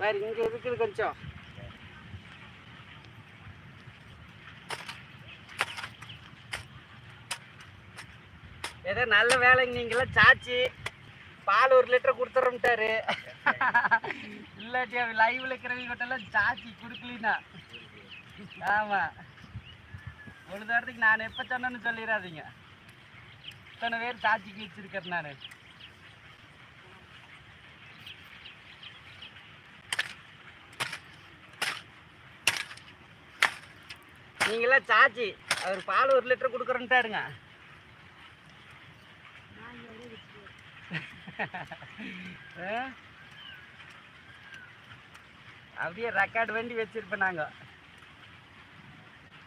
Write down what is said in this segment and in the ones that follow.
வேறு இங்கே இருக்குது கொஞ்சம். ஏதோ நல்ல வேலைங்க நீங்களாம் சாச்சி. பால் ஒரு லிட்டர் கொடுத்துட்றோம்ட்டாரு இல்லாட்டி லைவ்ல இருக்கிறவங்க சாச்சி கொடுக்கலினா. ஆமாம் ஒரு தடத்துக்கு நான் எப்போ சொன்னேன்னு சொல்லிடாதீங்க. இத்தனை பேர் சாட்சிக்கு வச்சுருக்கேன் நான். நீங்களாம் சாச்சி அவர் பால் ஒரு லிட்டர் கொடுக்குறேன்ட்டாருங்க. அப்படியே ரெக்கார்டு வண்டி வச்சுருப்பேன் நாங்கள்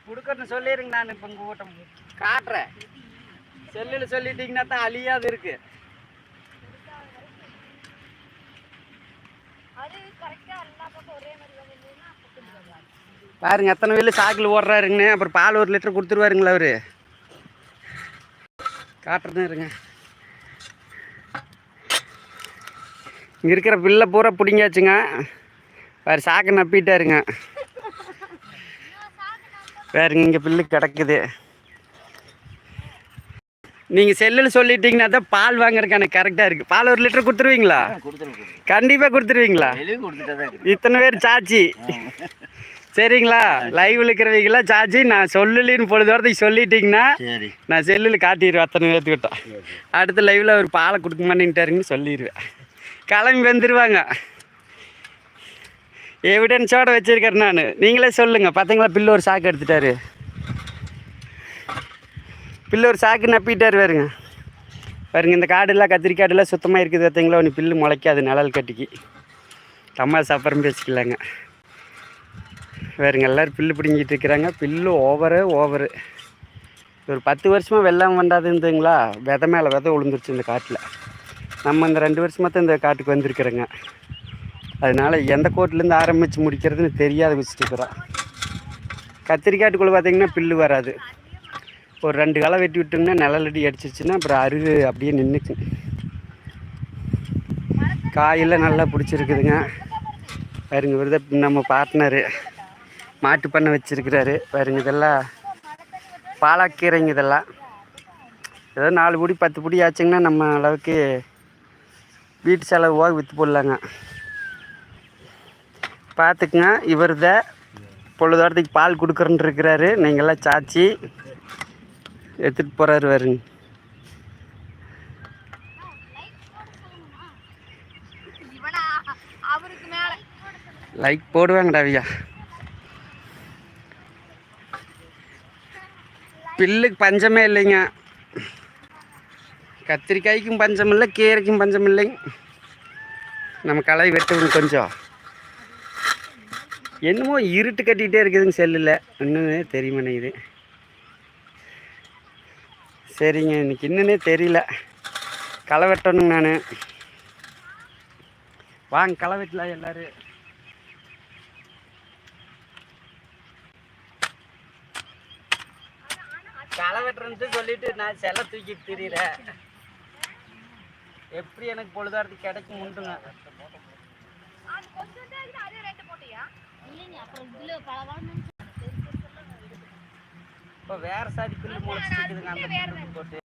கொடுக்குறேன்னு சொல்லிடுங்க நான் இப்போ உங்கள் கூட்டம் காட்டுறேன். செல்லில் சொல்லிட்டீங்கன்னா தான் அழியாது இருக்கு. பாருங்க எத்தனை வேலு சாக்கில் ஓடுறாருங்கண்ணே. அப்புறம் பால் ஒரு லிட்டர் கொடுத்துருவாருங்களா அவரு. காட்டுறதும் இருங்க. இங்கே இருக்கிற பில்லை பூரா பிடிங்காச்சுங்க வேறு சாக்கு நப்பிட்டாருங்க. வேறுங்க இங்கே பில்லு கிடக்குது. நீங்கள் செல்லில் சொல்லிட்டீங்கன்னா தான் பால் வாங்குறதுக்கு எனக்கு கரெக்டாக இருக்குது பால் ஒரு லிட்டர் கொடுத்துருவீங்களா? கண்டிப்பாக கொடுத்துருவீங்களா? இத்தனை பேர் சாச்சி. சரிங்களா? லைவ்ல இருக்கிறவங்களாம் சாச்சி நான் சொல்லலின்னு பொழுது வரதுக்கு சொல்லிட்டீங்கன்னா நான் செல்லில் காட்டிடுவேன் அத்தனை பேர்த்துக்கிட்ட அடுத்த லைவில் அவர் பாலை கொடுக்க மாட்டேன்ட்டாருன்னு சொல்லிடுவேன். கிளம்பி வந்துடுவாங்க எவிடன்ஸோடு வச்சுருக்கேன் நான். நீங்களே சொல்லுங்கள் பார்த்தீங்களா பில்லு ஒரு சாக்கு எடுத்துட்டாரு. பில்லு ஒரு சாக்கு நப்பிட்டார் பாருங்க. பாருங்க இந்த காடெல்லாம் கத்திரிக்காடெல்லாம் சுத்தமாக இருக்குது பார்த்தீங்களா ஒன்று பில்லு முளைக்காது நிழல் கட்டிக்கு. தம்மா அப்புறம் பேசிக்கலாங்க வேறுங்க எல்லோரும் பில்லு பிடுங்கிட்டு இருக்கிறாங்க. பில்லு ஓவரு ஓவரு ஒரு பத்து வருஷமாக வெள்ளம் வந்தாது இருந்துங்களா விதை மேலே விதை விழுந்துருச்சு இந்த காட்டில். நம்ம இந்த ரெண்டு வருஷமாக தான் இந்த காட்டுக்கு வந்திருக்கிறோங்க. அதனால் எந்த கோட்டிலேருந்து ஆரம்பித்து முடிக்கிறதுன்னு தெரியாத வச்சுட்டுருக்குறோம் கத்திரிக்காட்டுக்குள்ளே பார்த்தீங்கன்னா பில்லு வராது. ஒரு ரெண்டு களை வெட்டி விட்டோம்னா நிழலடி அடிச்சிச்சுன்னா அப்புறம் அருகு அப்படியே நின்றுக்கு காயெல்லாம் நல்லா பிடிச்சிருக்குதுங்க. பாருங்க விருத நம்ம பார்ட்னரு மாட்டு பண்ணை வச்சுருக்கிறாரு. பாருங்க இதெல்லாம். பாலாக்கீரைங்க இதெல்லாம். ஏதோ நாலு புடி பத்து புடி ஆச்சுங்கன்னா நம்ம அளவுக்கு வீட்டு செலவு போக விற்று போடலாங்க. பார்த்துக்குங்க இவர் தான் பொழுதோரத்துக்கு பால் கொடுக்குறேன்னு இருக்கிறாரு. நீங்களாம் சாச்சி எடுத்துகிட்டு போகிறாரு வருங்க லைக் போடுவாங்கடா ஐயா. பில்லுக்கு பஞ்சமே இல்லைங்க. கத்திரிக்காய்க்கும் பஞ்சம் இல்லை கீரைக்கும் பஞ்சம் இல்லைங்க நம்ம களை வெட்டணும் கொஞ்சம். என்னமோ இருட்டு கட்டிகிட்டே இருக்குதுங்க செல்லில். இன்னுமே தெரிய மாட்டேங்குது சரிங்க இன்னைக்கு இன்னுமே தெரியல. களை வெட்டணுங்க நான். வாங்க களை வெட்டலாம் எல்லோரும். கட்டுறேன்ட்டு சொல்லிட்டு நான் செல்ல தூக்கிட்டு திரியிறேன் எப்படி எனக்கு பொழுதாரத்து கிடைக்கும் உண்டுங்க. இப்போ வேற சாதி பில்லு முளைச்சிட்டு அந்த போட்டு.